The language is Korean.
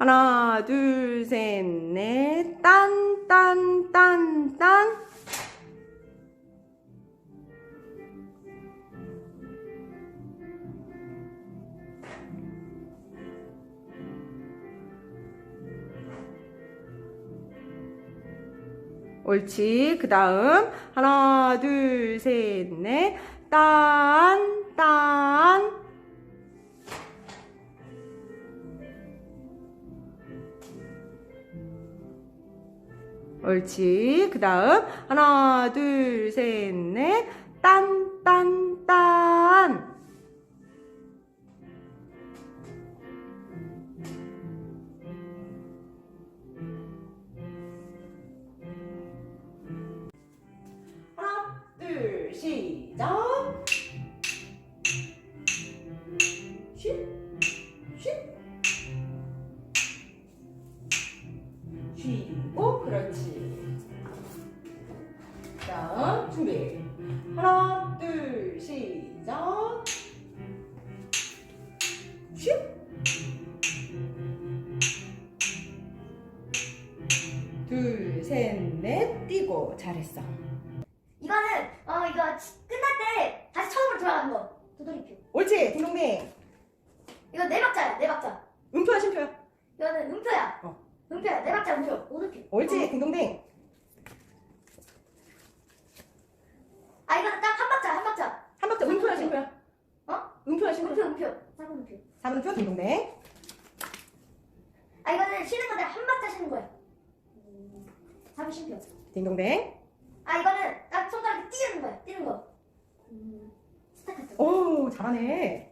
하나, 둘, 셋, 넷. 딴, 딴, 딴, 딴. 옳지. 그 다음. 하나, 둘, 셋, 넷. 딴, 딴. 옳지. 그 다음. 하나, 둘, 셋, 넷. 딴, 딴, 딴. 하나, 둘, 시작. 쉿, 쉿. 그렇지. 다음, 준비. 하나, 둘, 시작. 쉿. 둘, 셋, 넷, 뛰고. 잘했어. 이거는 어 이거 치- 끝날 때 다시 처음으로 돌아가는 거 도돌이표 옳지, 딩동댕. 이거 네 박자야 네 박자 음표야, 심표야? 이거는 음표야 어. 음표야 네 박자 음표 오늘표 옳지, 딩동댕. 아 이거는 딱 한 박자 한 박자 한 박자 음표야, 심표야? 어? 음표야, 심표야? 음표 음표 작은 음표 3음표, 딩동댕. 아 이거는 쉬는 건데 한 박자 쉬는 거야 음, 3이 쉼표 딩동댕. 아 이거는 딱 손가락이 뛰는 거야 뛰는 거 음, 스타카토 오, 잘하네.